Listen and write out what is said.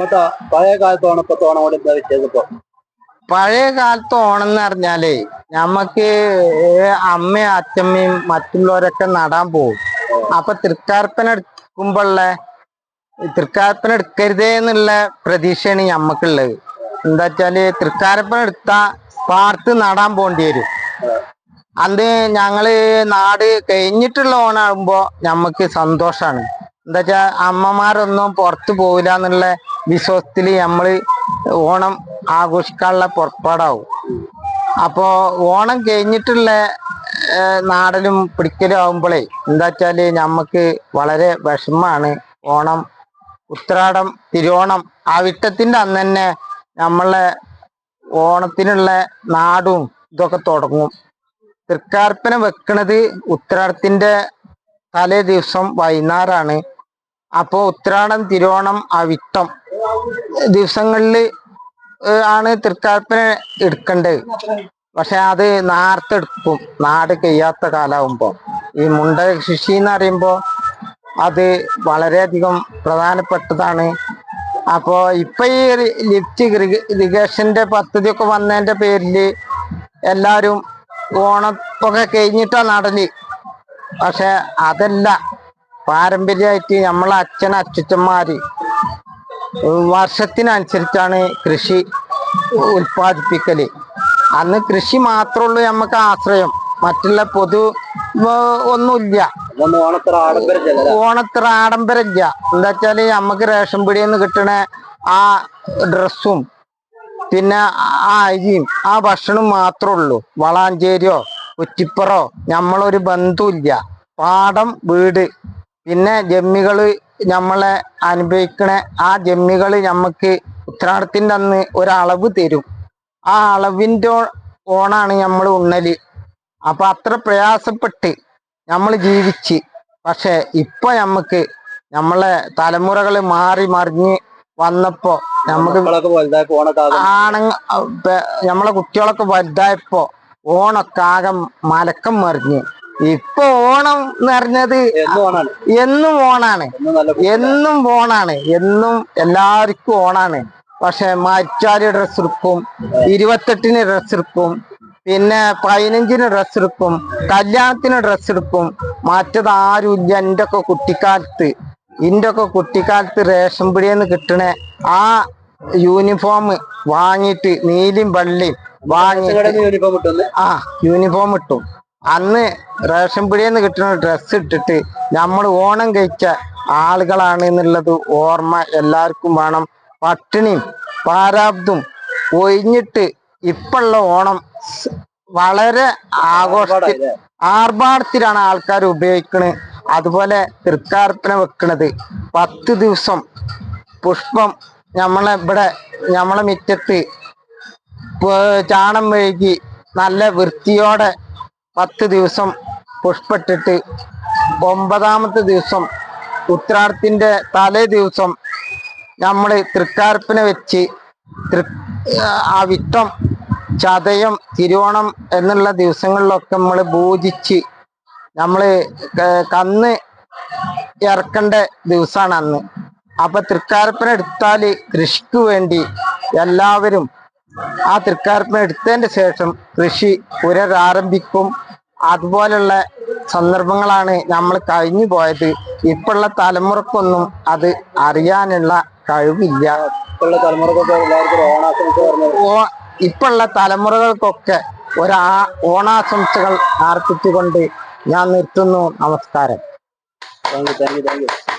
എന്നിട്ടാ പഴയ കാലത്ത് ഓണപ്പത്ത് ഓണം കൂടി എന്താ വ്യത്യാസം പഴയ കാലത്ത് ഓണം എന്ന് പറഞ്ഞാലേ ഞമ്മക്ക് അമ്മയും അച്ഛമ്മയും മറ്റുള്ളവരൊക്കെ നടാൻ പോകും അപ്പൊ തൃക്കാർപ്പന എടുക്കുമ്പോള്ള തൃക്കാർപ്പന എടുക്കരുതേ എന്നുള്ള പ്രതീക്ഷയാണ് ഞമ്മക്കുള്ളത്. എന്താ വെച്ചാൽ തൃക്കാർപ്പന എടുത്താ പാർത്ത് നടാൻ പോണ്ടി വരും. അത് ഞങ്ങൾ നാട് കഴിഞ്ഞിട്ടുള്ള ഓണാകുമ്പോ ഞമ്മക്ക് സന്തോഷാണ്. എന്താ വെച്ചാ അമ്മമാരൊന്നും പുറത്തു പോവില്ല എന്നുള്ള വിശ്വാസത്തിൽ നമ്മൾ ഓണം ആഘോഷിക്കാനുള്ള പുറപ്പാടാവും. അപ്പോ ഓണം കഴിഞ്ഞിട്ടുള്ള നാടലും പിടിക്കലും ആവുമ്പോഴേ എന്താ വെച്ചാൽ ഞമ്മക്ക് വളരെ വിഷമാണ് ഓണം ഉത്രാടം തിരുവോണം ആ വിട്ടത്തിന്റെ അന്ന് തന്നെ നമ്മളെ ഓണത്തിനുള്ള നാടും ഇതൊക്കെ തുടങ്ങും. തൃക്കാർപ്പന വെക്കണത് ഉത്രാടത്തിന്റെ തലേ ദിവസം വൈകുന്നേരമാണ് അപ്പോ ഉത്രാടം തിരുവോണം അവിട്ടം ദിവസങ്ങളിൽ ആണ് തൃക്കാർപ്പന എടുക്കേണ്ടത് പക്ഷെ അത് നാർത്തെടുക്കും നാട് കഴിയാത്ത കാലാവുമ്പോ. ഈ മുണ്ട കൃഷി എന്ന് പറയുമ്പോ അത് വളരെയധികം പ്രധാനപ്പെട്ടതാണ്. അപ്പോ ഇപ്പൊ ഈ ലിഫ്റ്റ് ഇറിഗേഷന്റെ പദ്ധതി പദ്ധതിയൊക്കെ വന്നതിന്റെ പേരിൽ എല്ലാരും ഓണത്തൊക്കെ കഴിഞ്ഞിട്ടാ നടൽ. പക്ഷെ അതല്ല. പാരമ്പര്യമായിട്ട് നമ്മളെ അച്ഛൻ അച്ഛച്ചന്മാര് വർഷത്തിനനുസരിച്ചാണ് കൃഷി ഉൽപ്പാദിപ്പിക്കൽ. അന്ന് കൃഷി മാത്രമുള്ളൂ നമുക്ക് ആശ്രയം. മറ്റുള്ള പൊതു ഒന്നുമില്ല. ഓണത്ര ആഡംബരം ഇല്ല ഓണത്ര ആഡംബരമില്ല. എന്താ വെച്ചാൽ നമുക്ക് റേഷൻ പിടിയിൽ നിന്ന് കിട്ടണ ആ ഡ്രസ്സും പിന്നെ ആ അരിയും ആ ഭക്ഷണം മാത്രമേ ഉള്ളൂ. വളാഞ്ചേരിയോ കുറ്റിപ്പുറോ? നമ്മളൊരു ബന്ധുല്ല പാടം വീട്. പിന്നെ ജമ്മികൾ നമ്മളെ അനുഭവിക്കണ ആ ജമ്മികൾ നമുക്ക് ഉത്രാടത്തിന്റെ അന്ന് ഒരളവ് തരും. ആ അളവിന്റെ ഓണാണ് നമ്മൾ ഉണ്ണൽ. അപ്പൊ അത്ര പ്രയാസപ്പെട്ട് നമ്മൾ ജീവിച്ച്. പക്ഷെ ഇപ്പൊ നമുക്ക് നമ്മളെ തലമുറകൾ മാറി മറിഞ്ഞ് വന്നപ്പോ നമുക്ക് ആണ് നമ്മളെ കുട്ടികളൊക്കെ വലുതായപ്പോ ഓണൊക്കെ ആകെ മലക്കം മറിഞ്ഞ്. ഇപ്പൊ ഓണം എന്ന് പറഞ്ഞത് എന്നും ഓണാണ്. എന്നും ഓണാണ്. എന്നും എല്ലാവർക്കും ഓണാണ്. പക്ഷെ മരിച്ചാൽ ഡ്രസ് എടുക്കും ഇരുപത്തെട്ടിന് ഡ്രസ് എടുക്കും പിന്നെ പതിനഞ്ചിന് ഡ്രസ് എടുക്കും കല്യാണത്തിന് ഡ്രസ് എടുക്കും മറ്റത് ആരും ഇല്ല. എന്റെ ഒക്കെ കുട്ടിക്കാലത്ത് എന്റെ ഒക്കെ കുട്ടിക്കാലത്ത് റേഷൻ പിടിയെന്ന് കിട്ടണേ ആ യൂണിഫോം വാങ്ങിയിട്ട് നീലിയും വെള്ളയും യൂണിഫോം ഇട്ടൊന്ന്? ആ യൂണിഫോം ഇട്ടു. അന്ന് റേഷൻ പിടിയെന്ന് കിട്ടുന്ന ഡ്രസ്സ് ഇട്ടിട്ട് നമ്മൾ ഓണം കഴിച്ച ആളുകളാണ് എന്നുള്ളത് ഓർമ്മ എല്ലാവർക്കും വേണം. പട്ടിണിയും പാരാബ്ദും ഒഴിഞ്ഞിട്ട് ഇപ്പുള്ള ഓണം വളരെ ആഘോഷത്തിൽ ആർഭാടായില്ലേ? ആർഭാടത്തിലാണ് ആൾക്കാർ ഉപയോഗിക്കുന്നത് അതുപോലെ തൃക്കാർപ്പന വെക്കണത്. പത്ത് ദിവസം പുഷ്പം നമ്മളെ ഇവിടെ നമ്മളെ മുറ്റത്ത് ചാണം മെഴുകി നല്ല വൃത്തിയോടെ പത്ത് ദിവസം പുഷ്പിട്ടിട്ട് ഒമ്പതാമത്തെ ദിവസം ഉത്രാടത്തിന്റെ തലേ ദിവസം നമ്മൾ തൃക്കാർപ്പിനെ വെച്ച് തൃ ആ വിറ്റം ചതയം തിരുവോണം എന്നുള്ള ദിവസങ്ങളിലൊക്കെ നമ്മൾ പൂജിച്ച് നമ്മൾ കന്ന് ഇറക്കേണ്ട ദിവസമാണ് അന്ന്. അപ്പൊ തൃക്കാരപ്പിനെടുത്താൽ കൃഷിക്ക് വേണ്ടി എല്ലാവരും ആ തൃക്കാർപ്പ് എടുത്തതിന്റെ ശേഷം കൃഷി പുനരാരംഭിക്കും അതുപോലുള്ള സന്ദർഭങ്ങളാണ് നമ്മൾ കഴിഞ്ഞു പോയത്. ഇപ്പോഴുള്ള തലമുറക്കൊന്നും അത് അറിയാനുള്ള കഴിവില്ല. ഇപ്പോഴുള്ള തലമുറകൾക്കൊക്കെ ഒരാ ഓണാശംസകൾ ആർപ്പിച്ചുകൊണ്ട് ഞാൻ നിർത്തുന്നു. നമസ്കാരം. Thank you thank you thank you.